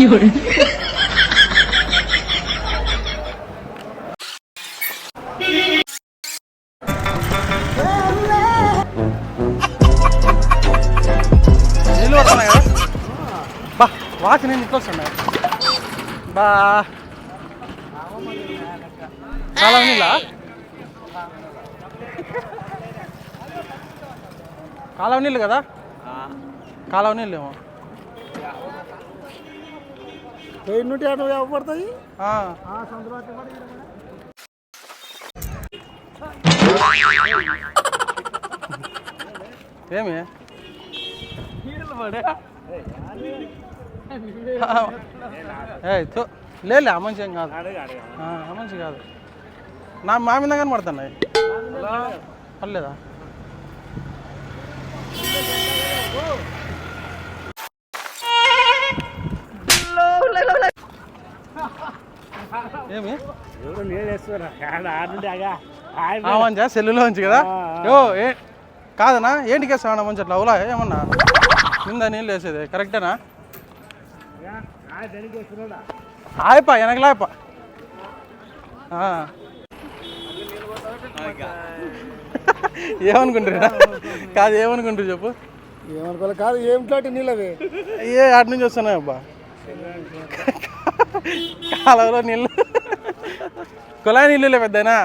有人，నీళ్ళు పడుతున్నాయి కదా బా. వాసన ఇంట్లో బా చాలా నీళ్ళ? కాలువ నీళ్ళు కదా? కాలువ నీళ్ళు ఏమో వెయ్యి నూట యాభై పడతాయి ఆ. ఏమి? లేలే ఆ మనిషి ఏం కాదు. మనిషి కాదు. నా మా మీద కానీ పడుతున్నాయి పర్లేదా? ఏమి? ఎవరు నీళ్ళు మంచిగా సెల్లులో ఉంచి కదా? యో ఏ కాదనా? ఏంటికి వేస్తావన్నా మంచి అట్లా అవులా? ఏమన్నా? నిందా నీళ్ళు వేసేది. కరెక్టేనా? దానికి వేస్తున్నాడా? ఆయపా వెనకలాయపా ఏమనుకుంటారా కాదు ఏమనుకుంటారు చెప్పు. ఏమనుకోవాలి కాదు ఏమిటి నీళ్ళు అవి ఏ అటు నుంచి వస్తున్నాయి అబ్బా కాలువలో నీళ్ళు కుళాయి నీళ్ళు పెద్దనా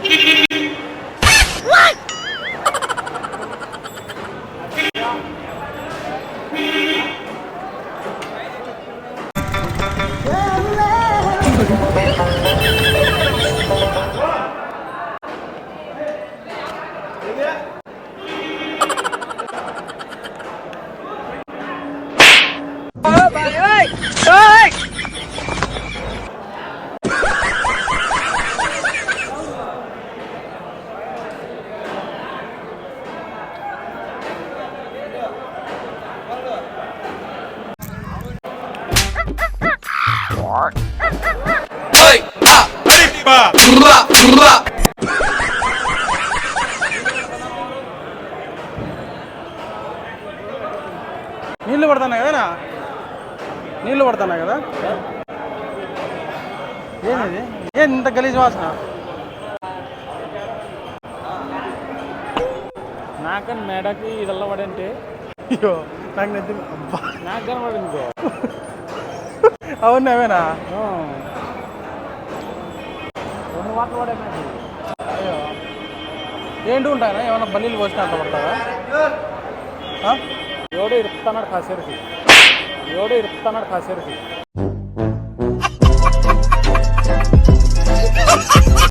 Thank you. ఏదో నీళ్ళు పడుతున్నాయి కదనా? నీళ్ళు పడుతున్నాయి కదా? ఏమిది ఏం ఇంత గలీజ్ వాసన? నాకని మేడకి ఇదల్లా పడంటే? అయ్యో నాకు నెత్తి అబ్బా. నాకు కనబడింది ఇంకో అవును అవేనా? రెండు వాటలు పడే అయ్యో. ఏంటి ఉంటాయనా ఏమైనా బల్లీలు పోసినా అట్లా పడతావా? ఆ? ఎవడో ఇరుపుతున్నాడు కాసేరికి ఎవడో ఇరుపుతున్నాడు కాసేరికి